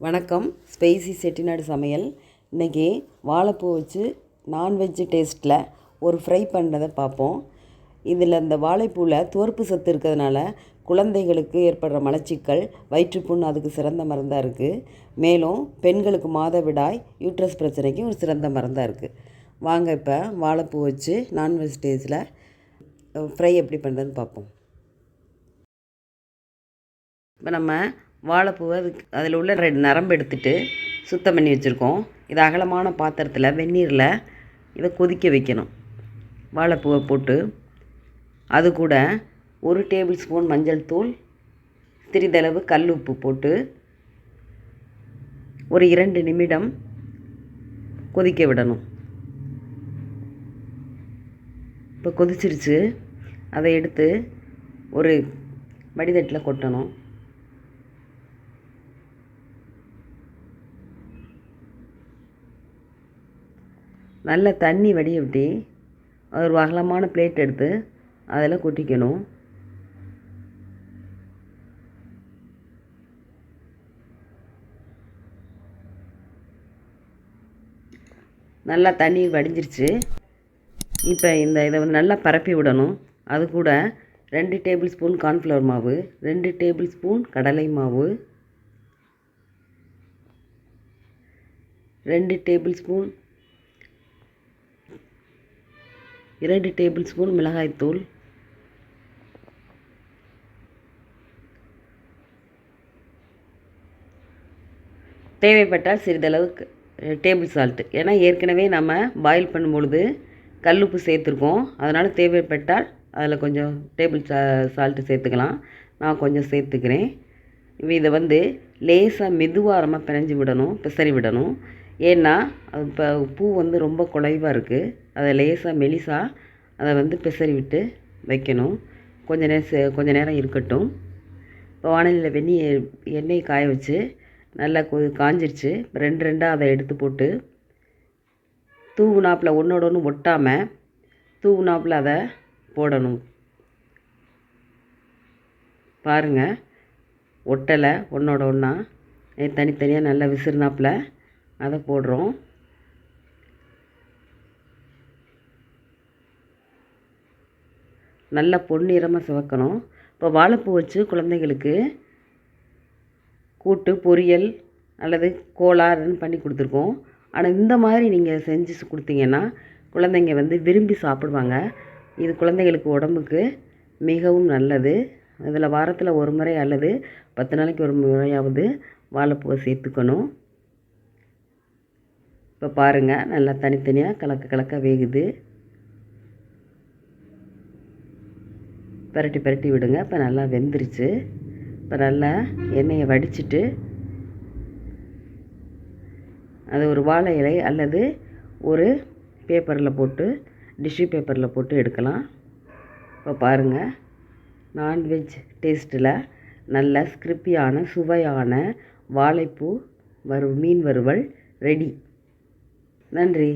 வணக்கம். ஸ்பைசி செட்டிநாடு சமையல். இன்றைக்கி வாழைப்பூ வச்சு நான்வெஜ் டேஸ்ட்டில் ஒரு ஃப்ரை பண்ணுறதை பார்ப்போம். இதில் இந்த வாழைப்பூவில் துவர்ப்பு சத்து இருக்கிறதுனால குழந்தைகளுக்கு ஏற்படுற மலச்சிக்கல் வயிற்றுப்புண் அதுக்கு சிறந்த மருந்தாக இருக்குது மேலும் பெண்களுக்கு மாதவிடாய் யூட்ரஸ் பிரச்சனைக்கு ஒரு சிறந்த மருந்தாக இருக்குது வாங்க இப்போ வாழைப்பூ வச்சு நான்வெஜ் டேஸ்ட்டில் ஃப்ரை எப்படி பண்ணுறதுன்னு பார்ப்போம். இப்போ நம்ம வாழைப்பூவை அதுக்கு அதில் உள்ள ரெண்டு நரம்பு எடுத்துட்டு சுத்தம் பண்ணி வச்சுருக்கோம். இது அகலமான பாத்திரத்தில் வெந்நீரில் இதை கொதிக்க வைக்கணும். வாழைப்பூவை போட்டு அது கூட ஒரு டேபிள் ஸ்பூன் மஞ்சள் தூள் சிறிதளவு கல் உப்பு போட்டு ஒரு இரண்டு நிமிடம் கொதிக்க விடணும். இப்போ கொதிச்சிருச்சு. அதை எடுத்து ஒரு வடிதட்டில் கொட்டணும். நல்ல தண்ணி வடிய விட்டு ஒரு அகலமான பிளேட் எடுத்து அதில் கொட்டிக்கணும். நல்லா தண்ணி வடிஞ்சிருச்சு. இப்போ இந்த இதை வந்து நல்லா பரப்பி விடணும். அது கூட ரெண்டு டேபிள் ஸ்பூன் கார்ன்ஃப்ளவர் மாவு ரெண்டு டேபிள் ஸ்பூன் கடலை மாவு ரெண்டு டேபிள் ஸ்பூன் இரண்டு டேபிள் ஸ்பூன் மிளகாய்த்தூள் தேவைப்பட்டால் சிறிதளவுக்கு டேபிள் சால்ட்டு ஏன்னா ஏற்கனவே நம்ம பாயில் பண்ணும் பொழுது கல்லுப்பு சேர்த்துருக்கோம். அதனால் தேவைப்பட்டால் அதில் கொஞ்சம் டேபிள் சா சால்ட்டு சேர்த்துக்கலாம். நான் கொஞ்சம் சேர்த்துக்கிறேன். இதை வந்து லேசாக மெதுவாரமாக பிணைஞ்சி விடணும் பிசறி விடணும். ஏன்னா அது இப்போ பூ வந்து ரொம்ப குலைவாக இருக்குது அதை லேசாக மெலிசாக அதை வந்து பிசறி விட்டு வைக்கணும். கொஞ்ச நேரம் கொஞ்ச நேரம் இருக்கட்டும். இப்போ வானிலையில் வெந்நி எண்ணெய் காய வச்சு நல்லா கொ காஞ்சிருச்சு. ரெண்டு ரெண்டாக அதை எடுத்து போட்டு தூவுனாப்பில் ஒன்றோட ஒன்று ஒட்டாமல் தூவுனாப்பில் அதை போடணும். பாருங்கள் ஒட்டலை ஒன்றோட ஒன்றா தனித்தனியாக நல்லா விசிறினாப்பில். அதை போடுறோம். நல்லா பொன்னிறமாக சிவக்கணும். இப்போ வாழைப்பூ வச்சு குழந்தைகளுக்கு கூட்டு பொரியல் அல்லது கோளாறுன்னு பண்ணி கொடுத்துருக்கோம். ஆனால் இந்த மாதிரி நீங்கள் செஞ்சு கொடுத்தீங்கன்னா குழந்தைங்க வந்து விரும்பி சாப்பிடுவாங்க. இது குழந்தைகளுக்கு உடம்புக்கு மிகவும் நல்லது. இதில் வாரத்தில் ஒரு முறை அல்லது பத்து நாளைக்கு ஒரு முறையாவது வாழைப்பூவை சேர்த்துக்கணும். இப்போ பாருங்கள் நல்லா தனித்தனியாக கலக்க கலக்க வேகுது. பரட்டி பரட்டி விடுங்க இப்போ நல்லா வெந்துருச்சு. இப்போ நல்லா எண்ணெயை வடிச்சிட்டு அது ஒரு வாழை இலை அல்லது ஒரு பேப்பரில் போட்டு டிஷ்யூ பேப்பரில் போட்டு எடுக்கலாம். இப்போ பாருங்கள் நான்வெஜ் டேஸ்ட்டில் நல்ல ஸ்கிரிப்பியான சுவையான வாழைப்பூ வறு மீன் வறுவல் ரெடி. நன்றி.